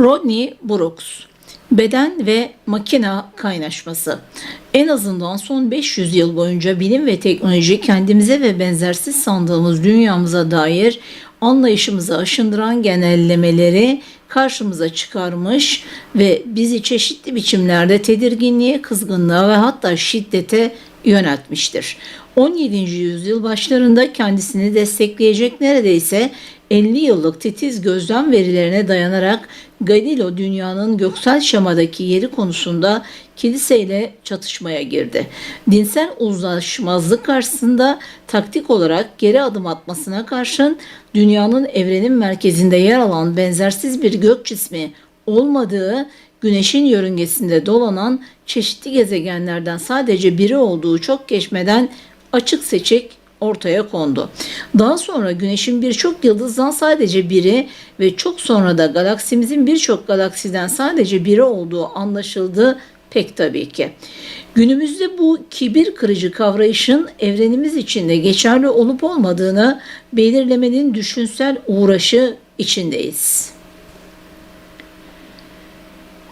Rodney Brooks Beden ve makina kaynaşması. En azından son 500 yıl boyunca bilim ve teknoloji kendimize ve benzersiz sandığımız dünyamıza dair anlayışımızı aşındıran genellemeleri karşımıza çıkarmış ve bizi çeşitli biçimlerde tedirginliğe, kızgınlığa ve hatta şiddete yöneltmiştir. 17. yüzyıl başlarında kendisini destekleyecek neredeyse 50 yıllık titiz gözlem verilerine dayanarak Galileo dünyanın göksel şemadaki yeri konusunda kiliseyle çatışmaya girdi. Dinsel uzlaşmazlık karşısında taktik olarak geri adım atmasına karşın dünyanın evrenin merkezinde yer alan benzersiz bir gök cismi olmadığı Güneşin yörüngesinde dolanan çeşitli gezegenlerden sadece biri olduğu çok geçmeden açık seçik ortaya kondu. Daha sonra Güneş'in birçok yıldızdan sadece biri ve çok sonra da galaksimizin birçok galaksiden sadece biri olduğu anlaşıldı pek tabii ki. Günümüzde bu kibir kırıcı kavrayışın evrenimiz içinde geçerli olup olmadığını belirlemenin düşünsel uğraşı içindeyiz.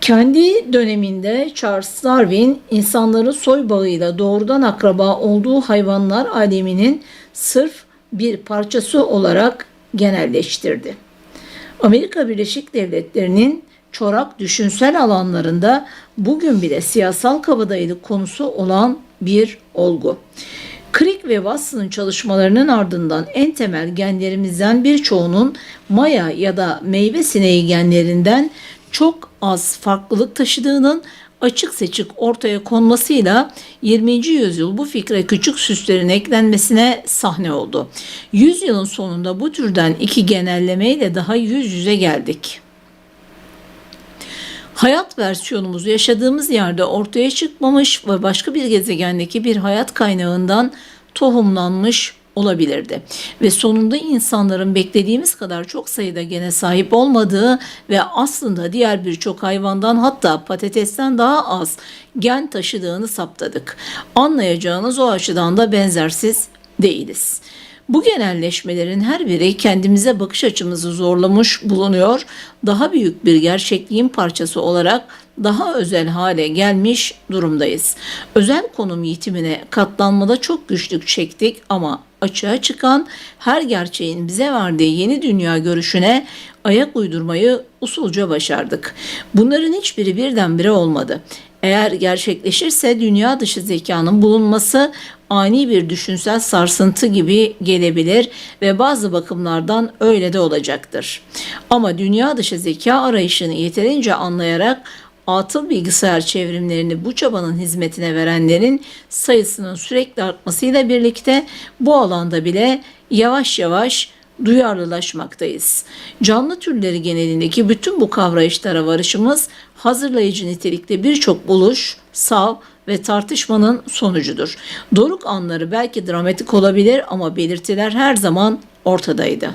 Kendi döneminde Charles Darwin insanların soy bağıyla doğrudan akraba olduğu hayvanlar aleminin sırf bir parçası olarak genelleştirdi. Amerika Birleşik Devletleri'nin çorak düşünsel alanlarında bugün bile siyasal kabadayılık konusu olan bir olgu. Crick ve Watson'ın çalışmalarının ardından en temel genlerimizden birçoğunun maya ya da meyve sineği genlerinden çok az farklılık taşıdığının açık seçik ortaya konmasıyla 20. yüzyıl bu fikre küçük süslerin eklenmesine sahne oldu. Yüzyılın sonunda bu türden iki genellemeyle daha yüz yüze geldik. Hayat versiyonumuz yaşadığımız yerde ortaya çıkmamış ve başka bir gezegendeki bir hayat kaynağından tohumlanmış olabilirdi. Ve sonunda insanların beklediğimiz kadar çok sayıda gene sahip olmadığı ve aslında diğer birçok hayvandan hatta patatesten daha az gen taşıdığını saptadık. Anlayacağınız o açıdan da benzersiz değiliz. Bu genelleşmelerin her biri kendimize bakış açımızı zorlamış bulunuyor. Daha büyük bir gerçekliğin parçası olarak daha özel hale gelmiş durumdayız. Özel konum yitimine katlanmada çok güçlük çektik ama açığa çıkan her gerçeğin bize verdiği yeni dünya görüşüne ayak uydurmayı usulca başardık. Bunların hiçbiri birdenbire olmadı. Eğer gerçekleşirse dünya dışı zekanın bulunması ani bir düşünsel sarsıntı gibi gelebilir ve bazı bakımlardan öyle de olacaktır. Ama dünya dışı zeka arayışını yeterince anlayarak atıl bilgisayar çevrimlerini bu çabanın hizmetine verenlerin sayısının sürekli artmasıyla birlikte bu alanda bile yavaş yavaş duyarlılaşmaktayız. Canlı türleri genelindeki bütün bu kavrayışlara varışımız hazırlayıcı nitelikte birçok buluş, sav ve tartışmanın sonucudur. Doruk anları belki dramatik olabilir ama belirtiler her zaman ortadaydı.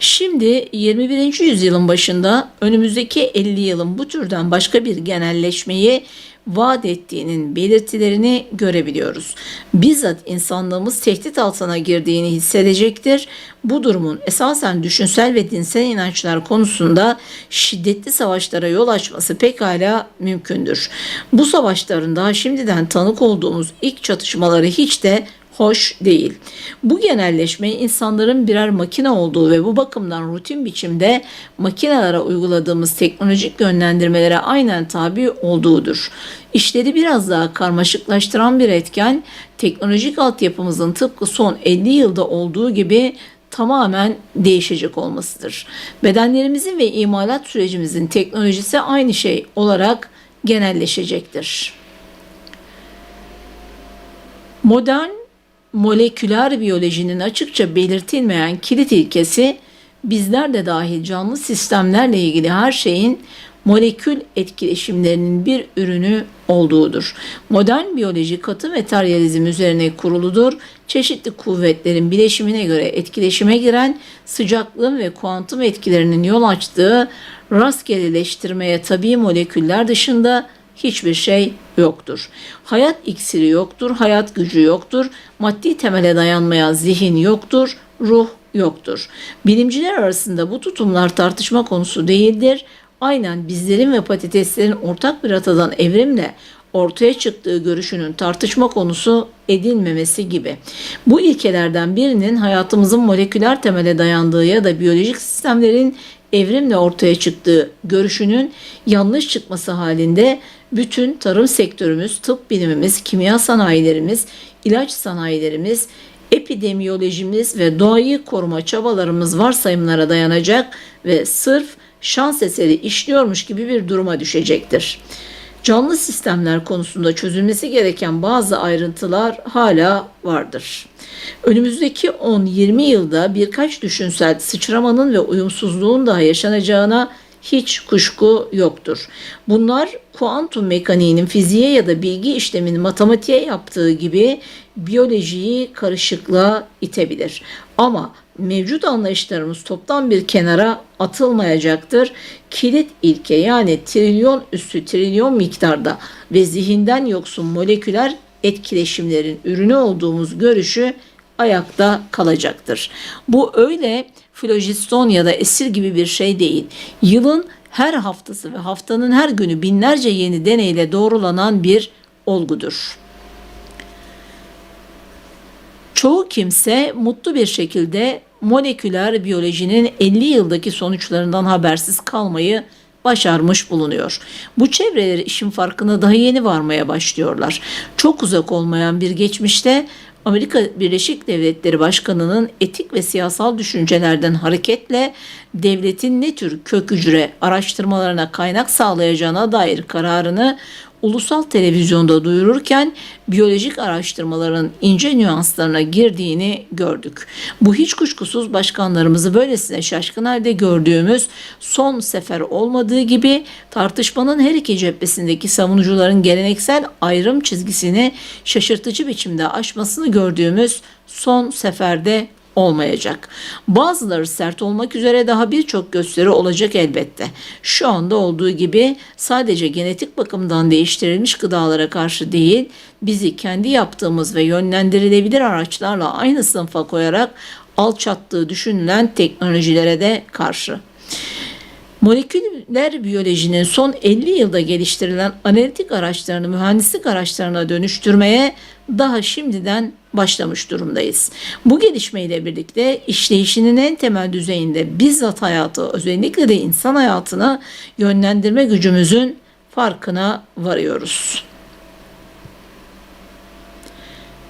Şimdi 21. yüzyılın başında önümüzdeki 50 yılın bu türden başka bir genelleşmeyi vaat ettiğinin belirtilerini görebiliyoruz. Bizzat insanlığımız tehdit altına girdiğini hissedecektir. Bu durumun esasen düşünsel ve dinsel inançlar konusunda şiddetli savaşlara yol açması pekala mümkündür. Bu savaşların daha şimdiden tanık olduğumuz ilk çatışmaları hiç de hoş değil. Bu genelleşme insanların birer makine olduğu ve bu bakımdan rutin biçimde makinelere uyguladığımız teknolojik yönlendirmelere aynen tabi olduğudur. İşleri biraz daha karmaşıklaştıran bir etken teknolojik altyapımızın tıpkı son 50 yılda olduğu gibi tamamen değişecek olmasıdır. Bedenlerimizin ve imalat sürecimizin teknolojisi aynı şey olarak genelleşecektir. Modern moleküler biyolojinin açıkça belirtilmeyen kilit ilkesi bizler de dahil canlı sistemlerle ilgili her şeyin molekül etkileşimlerinin bir ürünü olduğudur. Modern biyoloji katı materyalizm üzerine kuruludur. Çeşitli kuvvetlerin bileşimine göre etkileşime giren sıcaklığın ve kuantum etkilerinin yol açtığı rastgeleleştirmeye tabi moleküller dışında hiçbir şey yoktur. Hayat iksiri yoktur, hayat gücü yoktur, maddi temele dayanmayan zihin yoktur, ruh yoktur. Bilimciler arasında bu tutumlar tartışma konusu değildir. Aynen bizlerin ve patateslerin ortak bir atadan evrimle ortaya çıktığı görüşünün tartışma konusu edilmemesi gibi. Bu ilkelerden birinin hayatımızın moleküler temele dayandığı ya da biyolojik sistemlerin evrimle ortaya çıktığı görüşünün yanlış çıkması halinde bütün tarım sektörümüz, tıp bilimimiz, kimya sanayilerimiz, ilaç sanayilerimiz, epidemiyolojimiz ve doğayı koruma çabalarımız varsayımlara dayanacak ve sırf şans eseri işliyormuş gibi bir duruma düşecektir. Canlı sistemler konusunda çözülmesi gereken bazı ayrıntılar hala vardır. Önümüzdeki 10-20 yılda birkaç düşünsel sıçramanın ve uyumsuzluğun daha yaşanacağına hiç kuşku yoktur. Bunlar kuantum mekaniğinin fiziğe ya da bilgi işleminin matematiğe yaptığı gibi biyolojiyi karışıklığa itebilir. Ama mevcut anlayışlarımız toptan bir kenara atılmayacaktır. Kilit ilke yani trilyon üstü trilyon miktarda ve zihinden yoksun moleküler etkileşimlerin ürünü olduğumuz görüşü ayakta kalacaktır. Bu öyle filojiston ya da esir gibi bir şey değil. Yılın her haftası ve haftanın her günü binlerce yeni deneyle doğrulanan bir olgudur. Çoğu kimse mutlu bir şekilde moleküler biyolojinin 50 yıldaki sonuçlarından habersiz kalmayı başarmış bulunuyor. Bu çevreler işin farkına daha yeni varmaya başlıyorlar. Çok uzak olmayan bir geçmişte Amerika Birleşik Devletleri Başkanı'nın etik ve siyasal düşüncelerden hareketle devletin ne tür kök hücre araştırmalarına kaynak sağlayacağına dair kararını ulusal televizyonda duyururken biyolojik araştırmaların ince nüanslarına girdiğini gördük. Bu hiç kuşkusuz başkanlarımızı böylesine şaşkın halde gördüğümüz son sefer olmadığı gibi tartışmanın her iki cephesindeki savunucuların geleneksel ayrım çizgisini şaşırtıcı biçimde aşmasını gördüğümüz son seferde olmayacak. Bazıları sert olmak üzere daha birçok gösteri olacak elbette. Şu anda olduğu gibi sadece genetik bakımdan değiştirilmiş gıdalara karşı değil, bizi kendi yaptığımız ve yönlendirilebilir araçlarla aynı sınıfa koyarak alçattığı düşünülen teknolojilere de karşı. Moleküler biyolojinin son 50 yılda geliştirilen analitik araçlarını mühendislik araçlarına dönüştürmeye daha şimdiden başlamış durumdayız. Bu gelişmeyle birlikte işleyişinin en temel düzeyinde bizzat hayatı özellikle de insan hayatına yönlendirme gücümüzün farkına varıyoruz.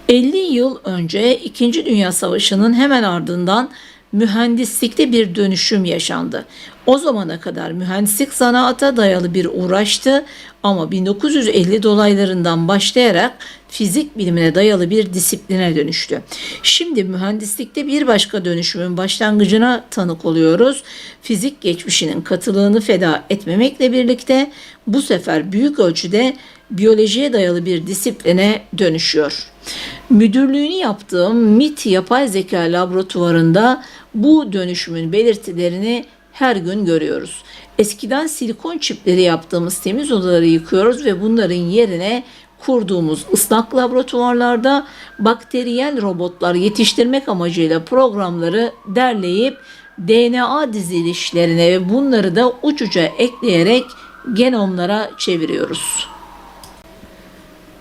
50 yıl önce 2. Dünya Savaşı'nın hemen ardından mühendislikte bir dönüşüm yaşandı. O zamana kadar mühendislik zanaata dayalı bir uğraştı ama 1950 dolaylarından başlayarak fizik bilimine dayalı bir disipline dönüştü. Şimdi mühendislikte bir başka dönüşümün başlangıcına tanık oluyoruz. Fizik geçmişinin katılığını feda etmemekle birlikte bu sefer büyük ölçüde biyolojiye dayalı bir disipline dönüşüyor. Müdürlüğünü yaptığım MIT yapay zeka laboratuvarında bu dönüşümün belirtilerini her gün görüyoruz. Eskiden silikon çipleri yaptığımız temiz odaları yıkıyoruz ve bunların yerine kurduğumuz ıslak laboratuvarlarda bakteriyel robotlar yetiştirmek amacıyla programları derleyip DNA dizilişlerine ve bunları da uçuca ekleyerek genomlara çeviriyoruz.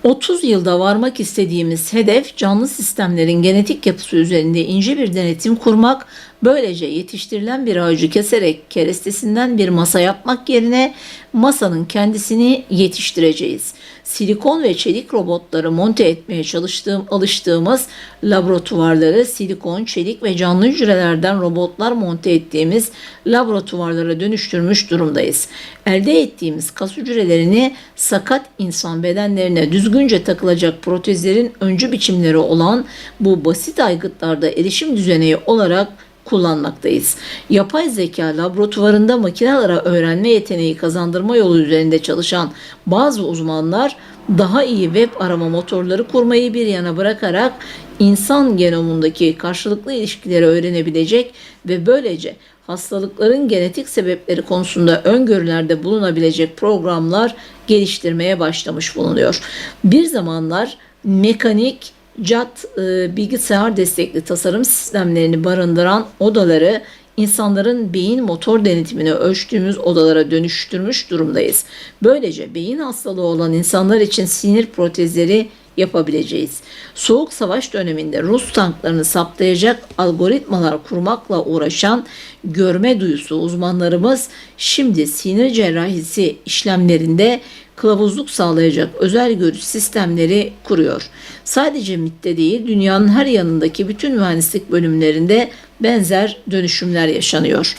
30 yılda varmak istediğimiz hedef canlı sistemlerin genetik yapısı üzerinde ince bir denetim kurmak, böylece yetiştirilen bir ağacı keserek kerestesinden bir masa yapmak yerine masanın kendisini yetiştireceğiz. Silikon ve çelik robotları monte etmeye çalıştığım alıştığımız laboratuvarları silikon, çelik ve canlı hücrelerden robotlar monte ettiğimiz laboratuvarlara dönüştürmüş durumdayız. Elde ettiğimiz kas hücrelerini sakat insan bedenlerine düzgünce takılacak protezlerin öncü biçimleri olan bu basit aygıtlarda erişim düzeneği olarak kullanmaktayız. Yapay zeka laboratuvarında makinelere öğrenme yeteneği kazandırma yolu üzerinde çalışan bazı uzmanlar daha iyi web arama motorları kurmayı bir yana bırakarak insan genomundaki karşılıklı ilişkileri öğrenebilecek ve böylece hastalıkların genetik sebepleri konusunda öngörülerde bulunabilecek programlar geliştirmeye başlamış bulunuyor. Bir zamanlar mekanik CAT e, bilgisayar destekli tasarım sistemlerini barındıran odaları insanların beyin motor denetimini ölçtüğümüz odalara dönüştürmüş durumdayız. Böylece beyin hastalığı olan insanlar için sinir protezleri yapabileceğiz. Soğuk savaş döneminde Rus tanklarını saptayacak algoritmalar kurmakla uğraşan görme duyusu uzmanlarımız şimdi sinir cerrahisi işlemlerinde kılavuzluk sağlayacak özel görüş sistemleri kuruyor. Sadece MIT'te değil dünyanın her yanındaki bütün mühendislik bölümlerinde benzer dönüşümler yaşanıyor.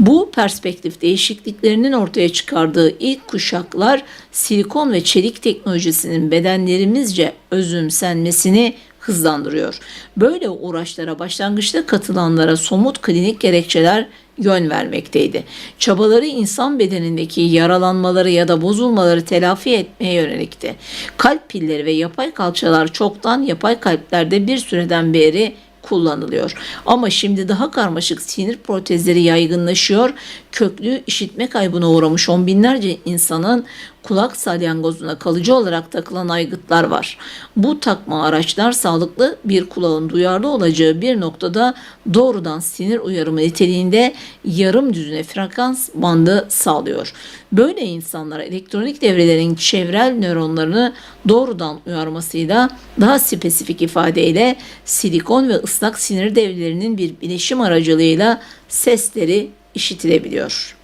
Bu perspektif değişikliklerinin ortaya çıkardığı ilk kuşaklar silikon ve çelik teknolojisinin bedenlerimizce özümsenmesini hızlandırıyor. Böyle uğraşlara başlangıçta katılanlara somut klinik gerekçeler yön vermekteydi. Çabaları insan bedenindeki yaralanmaları ya da bozulmaları telafi etmeye yönelikti. Kalp pilleri ve yapay kalçalar çoktan yapay kalplerde bir süreden beri kullanılıyor. Ama şimdi daha karmaşık sinir protezleri yaygınlaşıyor. Köklü işitme kaybına uğramış on binlerce insanın kulak salyangozuna kalıcı olarak takılan aygıtlar var. Bu takma araçlar sağlıklı bir kulağın duyarlı olacağı bir noktada doğrudan sinir uyarımı niteliğinde yarım düzine frekans bandı sağlıyor. Böyle insanlara elektronik devrelerin çevrel nöronlarını doğrudan uyarmasıyla daha spesifik ifadeyle silikon ve ıslak sinir devrelerinin bir bileşim aracılığıyla sesleri işitilebiliyor.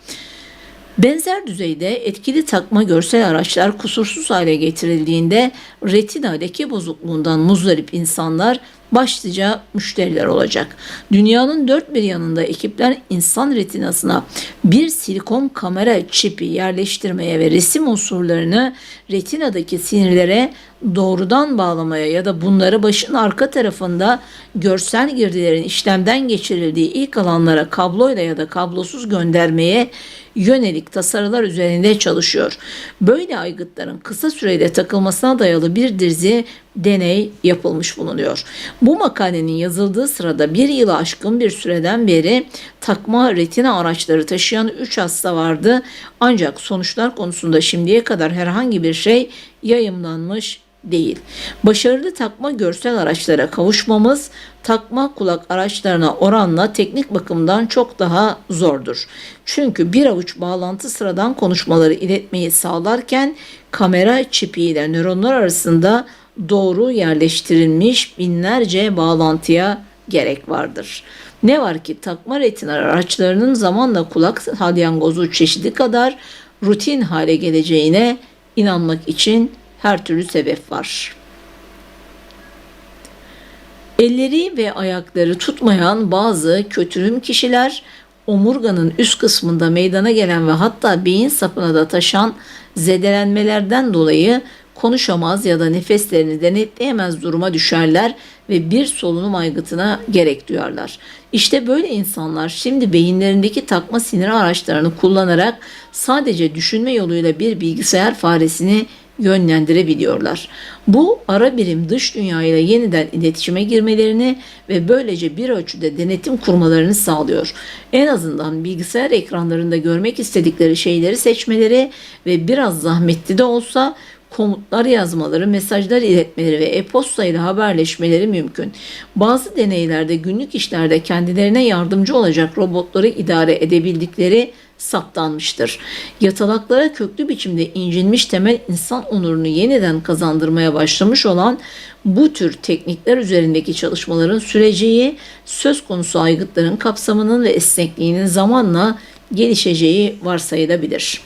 Benzer düzeyde etkili takma görsel araçlar kusursuz hale getirildiğinde retina leke bozukluğundan muzdarip insanlar başlıca müşteriler olacak. Dünyanın dört bir yanında ekipler insan retinasına bir silikon kamera çipi yerleştirmeye ve resim unsurlarını retinadaki sinirlere doğrudan bağlamaya ya da bunları başın arka tarafında görsel girdilerin işlemden geçirildiği ilk alanlara kabloyla ya da kablosuz göndermeye yönelik tasarılar üzerinde çalışıyor. Böyle aygıtların kısa sürede takılmasına dayalı bir dizi deney yapılmış bulunuyor. Bu makalenin yazıldığı sırada bir yılı aşkın bir süreden beri takma retina araçları taşıyan 3 hasta vardı. Ancak sonuçlar konusunda şimdiye kadar herhangi bir şey yayımlanmış değil. Başarılı takma görsel araçlara kavuşmamız takma kulak araçlarına oranla teknik bakımdan çok daha zordur. Çünkü bir avuç bağlantı sıradan konuşmaları iletmeyi sağlarken kamera çipiyle nöronlar arasında doğru yerleştirilmiş binlerce bağlantıya gerek vardır. Ne var ki takma retina araçlarının zamanla kulak salyangozu çeşidi kadar rutin hale geleceğine inanmak için her türlü sebep var. Elleri ve ayakları tutmayan bazı kötürüm kişiler omurganın üst kısmında meydana gelen ve hatta beyin sapına da taşan zedelenmelerden dolayı konuşamaz ya da nefeslerini denetleyemez duruma düşerler ve bir solunum aygıtına gerek duyarlar. İşte böyle insanlar şimdi beyinlerindeki takma sinir araçlarını kullanarak sadece düşünme yoluyla bir bilgisayar faresini yönlendirebiliyorlar. Bu ara birim dış dünyayla yeniden iletişime girmelerini ve böylece bir ölçüde denetim kurmalarını sağlıyor. En azından bilgisayar ekranlarında görmek istedikleri şeyleri seçmeleri ve biraz zahmetli de olsa komutlar yazmaları, mesajlar iletmeleri ve e-posta ile haberleşmeleri mümkün. Bazı deneylerde günlük işlerde kendilerine yardımcı olacak robotları idare edebildikleri saptanmıştır. Yatalaklara köklü biçimde incinmiş temel insan onurunu yeniden kazandırmaya başlamış olan bu tür teknikler üzerindeki çalışmaların süreceği, söz konusu aygıtların kapsamının ve esnekliğinin zamanla gelişeceği varsayılabilir.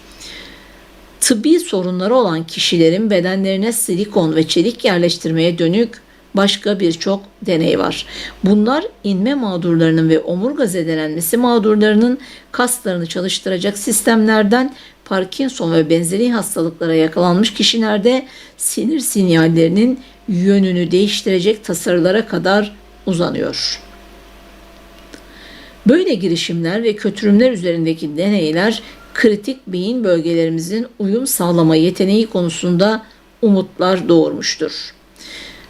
Tıbbi sorunları olan kişilerin bedenlerine silikon ve çelik yerleştirmeye dönük başka birçok deney var. Bunlar inme mağdurlarının ve omurga zedelenmesi mağdurlarının kaslarını çalıştıracak sistemlerden Parkinson ve benzeri hastalıklara yakalanmış kişilerde sinir sinyallerinin yönünü değiştirecek tasarılara kadar uzanıyor. Böyle girişimler ve kötürümler üzerindeki deneyler kritik beyin bölgelerimizin uyum sağlama yeteneği konusunda umutlar doğurmuştur.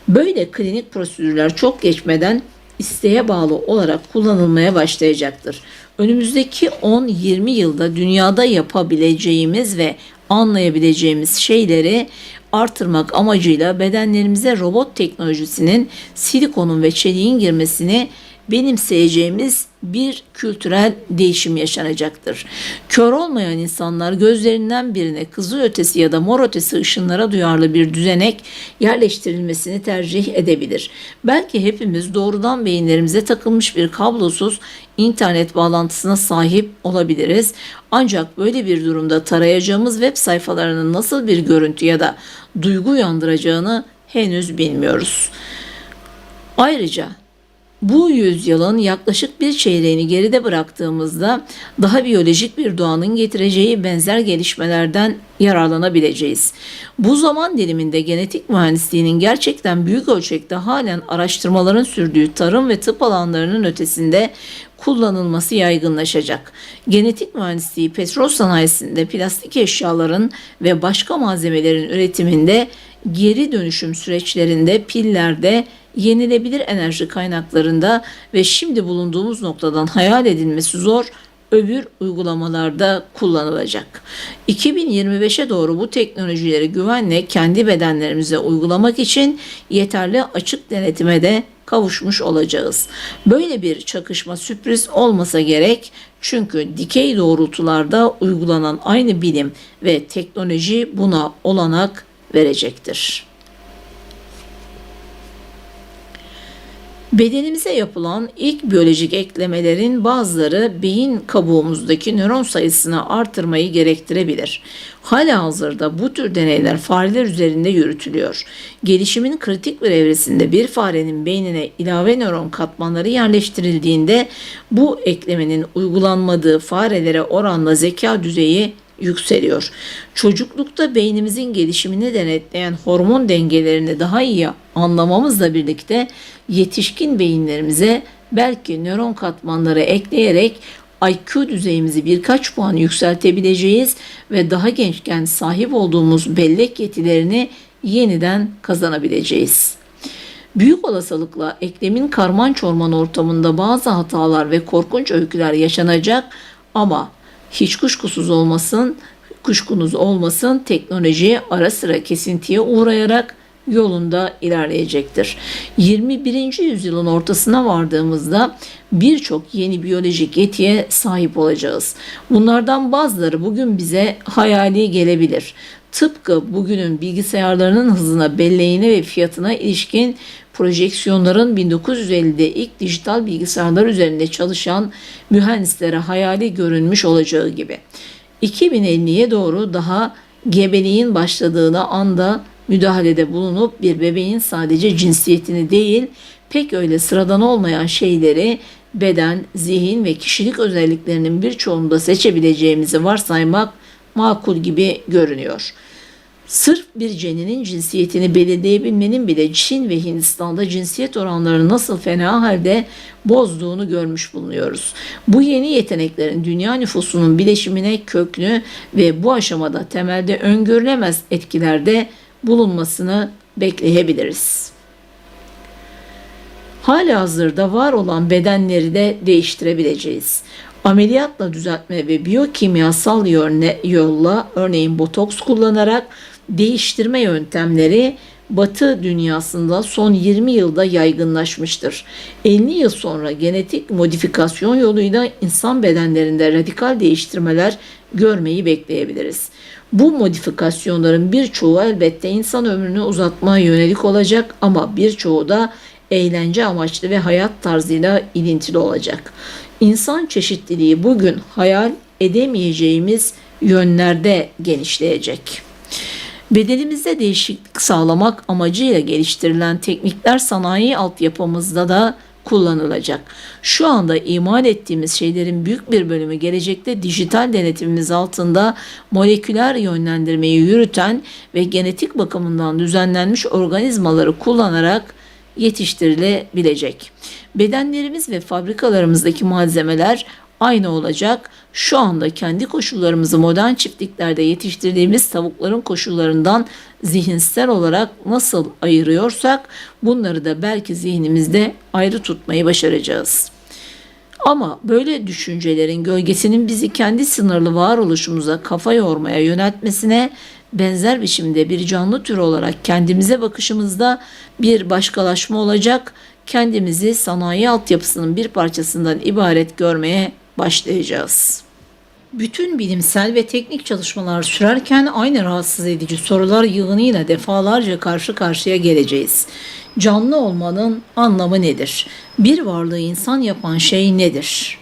Böyle klinik prosedürler çok geçmeden isteğe bağlı olarak kullanılmaya başlayacaktır. Önümüzdeki 10-20 yılda dünyada yapabileceğimiz ve anlayabileceğimiz şeyleri artırmak amacıyla bedenlerimize robot teknolojisinin silikonun ve çeliğin girmesini benimseyeceğimiz bir kültürel değişim yaşanacaktır. Kör olmayan insanlar gözlerinden birine kızıl ötesi ya da mor ötesi ışınlara duyarlı bir düzenek yerleştirilmesini tercih edebilir. Belki hepimiz doğrudan beyinlerimize takılmış bir kablosuz internet bağlantısına sahip olabiliriz. Ancak böyle bir durumda tarayacağımız web sayfalarının nasıl bir görüntü ya da duygu uyandıracağını henüz bilmiyoruz. Ayrıca bu yüzyılın yaklaşık bir çeyreğini geride bıraktığımızda daha biyolojik bir doğanın getireceği benzer gelişmelerden yararlanabileceğiz. Bu zaman diliminde genetik mühendisliğinin gerçekten büyük ölçekte halen araştırmaların sürdüğü tarım ve tıp alanlarının ötesinde kullanılması yaygınlaşacak. Genetik mühendisliği petrol sanayisinde plastik eşyaların ve başka malzemelerin üretiminde geri dönüşüm süreçlerinde pillerde yenilebilir enerji kaynaklarında ve şimdi bulunduğumuz noktadan hayal edilmesi zor öbür uygulamalarda kullanılacak. 2025'e doğru bu teknolojileri güvenle kendi bedenlerimize uygulamak için yeterli açık denetime de kavuşmuş olacağız. Böyle bir çakışma sürpriz olmasa gerek çünkü dikey doğrultularda uygulanan aynı bilim ve teknoloji buna olanak verecektir. Bedenimize yapılan ilk biyolojik eklemelerin bazıları beyin kabuğumuzdaki nöron sayısını artırmayı gerektirebilir. Hala hazırda bu tür deneyler fareler üzerinde yürütülüyor. Gelişimin kritik bir evresinde bir farenin beynine ilave nöron katmanları yerleştirildiğinde bu eklemenin uygulanmadığı farelere oranla zeka düzeyi yükseliyor. Çocuklukta beynimizin gelişimini denetleyen hormon dengelerini daha iyi anlamamızla birlikte yetişkin beyinlerimize belki nöron katmanları ekleyerek IQ düzeyimizi birkaç puan yükseltebileceğiz ve daha gençken sahip olduğumuz bellek yetilerini yeniden kazanabileceğiz. Büyük olasılıkla eklemin karman çorman ortamında bazı hatalar ve korkunç öyküler yaşanacak ama hiç kuşkusuz olmasın, kuşkunuz olmasın teknoloji ara sıra kesintiye uğrayarak yolunda ilerleyecektir. 21. yüzyılın ortasına vardığımızda birçok yeni biyolojik yetiye sahip olacağız. Bunlardan bazıları bugün bize hayali gelebilir. Tıpkı bugünün bilgisayarlarının hızına, belleğine ve fiyatına ilişkin projeksiyonların 1950'de ilk dijital bilgisayarlar üzerinde çalışan mühendislere hayali görünmüş olacağı gibi. 2050'ye doğru daha gebeliğin başladığını anda müdahalede bulunup bir bebeğin sadece cinsiyetini değil pek öyle sıradan olmayan şeyleri beden, zihin ve kişilik özelliklerinin birçoğunda seçebileceğimizi varsaymak makul gibi görünüyor. Sırf bir ceninin cinsiyetini belirleyebilmenin bile Çin ve Hindistan'da cinsiyet oranlarını nasıl fena halde bozduğunu görmüş bulunuyoruz. Bu yeni yeteneklerin dünya nüfusunun bileşimine köklü ve bu aşamada temelde öngörülemez etkilerde bulunmasını bekleyebiliriz. Hala hazırda var olan bedenleri de değiştirebileceğiz. Ameliyatla düzeltme ve biyokimyasal yolla örneğin botoks kullanarak değiştirme yöntemleri Batı dünyasında son 20 yılda yaygınlaşmıştır. 50 yıl sonra genetik modifikasyon yoluyla insan bedenlerinde radikal değiştirmeler görmeyi bekleyebiliriz. Bu modifikasyonların birçoğu elbette insan ömrünü uzatmaya yönelik olacak ama birçoğu da eğlence amaçlı ve hayat tarzıyla ilintili olacak. İnsan çeşitliliği bugün hayal edemeyeceğimiz yönlerde genişleyecek. Bedenimizde değişiklik sağlamak amacıyla geliştirilen teknikler sanayi altyapımızda da kullanılacak. Şu anda imal ettiğimiz şeylerin büyük bir bölümü gelecekte dijital denetimimiz altında moleküler yönlendirmeyi yürüten ve genetik bakımından düzenlenmiş organizmaları kullanarak yetiştirilebilecek. Bedenlerimiz ve fabrikalarımızdaki malzemeler aynı olacak. Şu anda kendi koşullarımızı modern çiftliklerde yetiştirdiğimiz tavukların koşullarından zihinsel olarak nasıl ayırıyorsak bunları da belki zihnimizde ayrı tutmayı başaracağız. Ama böyle düşüncelerin gölgesinin bizi kendi sınırlı varoluşumuza kafa yormaya yöneltmesine benzer biçimde bir canlı tür olarak kendimize bakışımızda bir başkalaşma olacak. Kendimizi sanayi altyapısının bir parçasından ibaret görmeye başlayacağız. Bütün bilimsel ve teknik çalışmalar sürerken aynı rahatsız edici sorular yığınıyla defalarca karşı karşıya geleceğiz. Canlı olmanın anlamı nedir? Bir varlığı insan yapan şey nedir?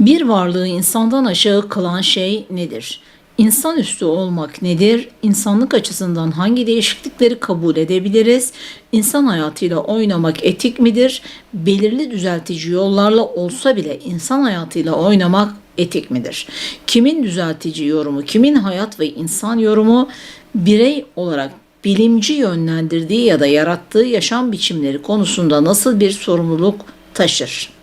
Bir varlığı insandan aşağı kılan şey nedir? İnsanüstü olmak nedir? İnsanlık açısından hangi değişiklikleri kabul edebiliriz? İnsan hayatıyla oynamak etik midir? Belirli düzeltici yollarla olsa bile insan hayatıyla oynamak etik midir? Kimin düzeltici yorumu, kimin hayat ve insan yorumu birey olarak bilimci yönlendirdiği ya da yarattığı yaşam biçimleri konusunda nasıl bir sorumluluk taşır?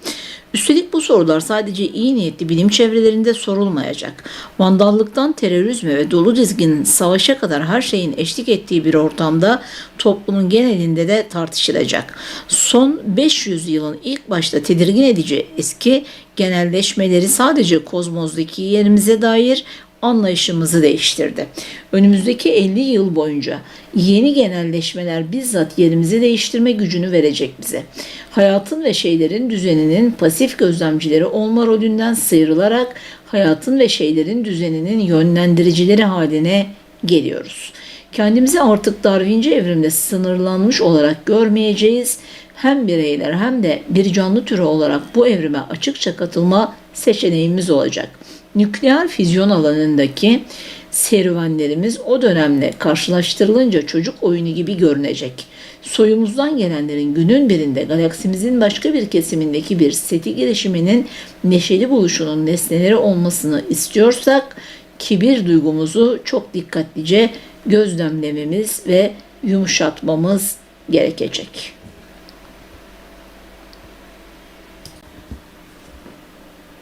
Üstelik bu sorular sadece iyi niyetli bilim çevrelerinde sorulmayacak. Vandallıktan terörizme ve dolu dizgin savaşa kadar her şeyin eşlik ettiği bir ortamda toplumun genelinde de tartışılacak. Son 500 yılın ilk başta tedirgin edici eski genelleşmeleri sadece kozmozdaki yerimize dair anlayışımızı değiştirdi. Önümüzdeki 50 yıl boyunca yeni genelleşmeler bizzat yerimizi değiştirme gücünü verecek bize. Hayatın ve şeylerin düzeninin pasif gözlemcileri olma rolünden sıyrılarak hayatın ve şeylerin düzeninin yönlendiricileri haline geliyoruz. Kendimizi artık Darwinci evrimde sınırlanmış olarak görmeyeceğiz. Hem bireyler hem de bir canlı türü olarak bu evrime açıkça katılma seçeneğimiz olacak nükleer füzyon alanındaki serüvenlerimiz o dönemle karşılaştırılınca çocuk oyunu gibi görünecek. Soyumuzdan gelenlerin günün birinde galaksimizin başka bir kesimindeki bir seti girişiminin neşeli buluşunun nesneleri olmasını istiyorsak kibir duygumuzu çok dikkatlice gözlemlememiz ve yumuşatmamız gerekecek.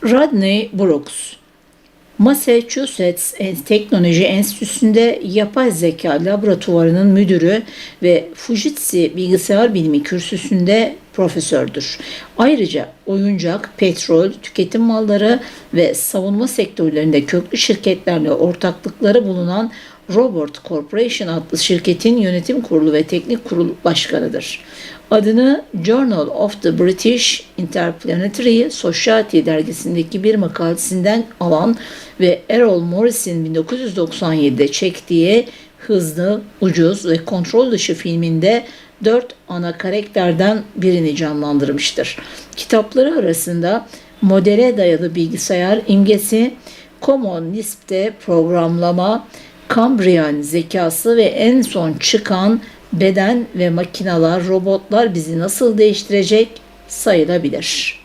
Rodney Brooks Massachusetts Teknoloji Enstitüsü'nde yapay zeka laboratuvarının müdürü ve Fujitsu bilgisayar bilimi kürsüsünde profesördür. Ayrıca oyuncak, petrol, tüketim malları ve savunma sektörlerinde köklü şirketlerle ortaklıkları bulunan Robert Corporation adlı şirketin yönetim kurulu ve teknik kurul başkanıdır. Adını Journal of the British Interplanetary Society dergisindeki bir makalesinden alan ve Errol Morris'in 1997'de çektiği hızlı, ucuz ve kontrol dışı filminde dört ana karakterden birini canlandırmıştır. Kitapları arasında modele dayalı bilgisayar imgesi, Common Lisp'te programlama, Cambrian zekası ve en son çıkan beden ve makinalar, robotlar bizi nasıl değiştirecek sayılabilir.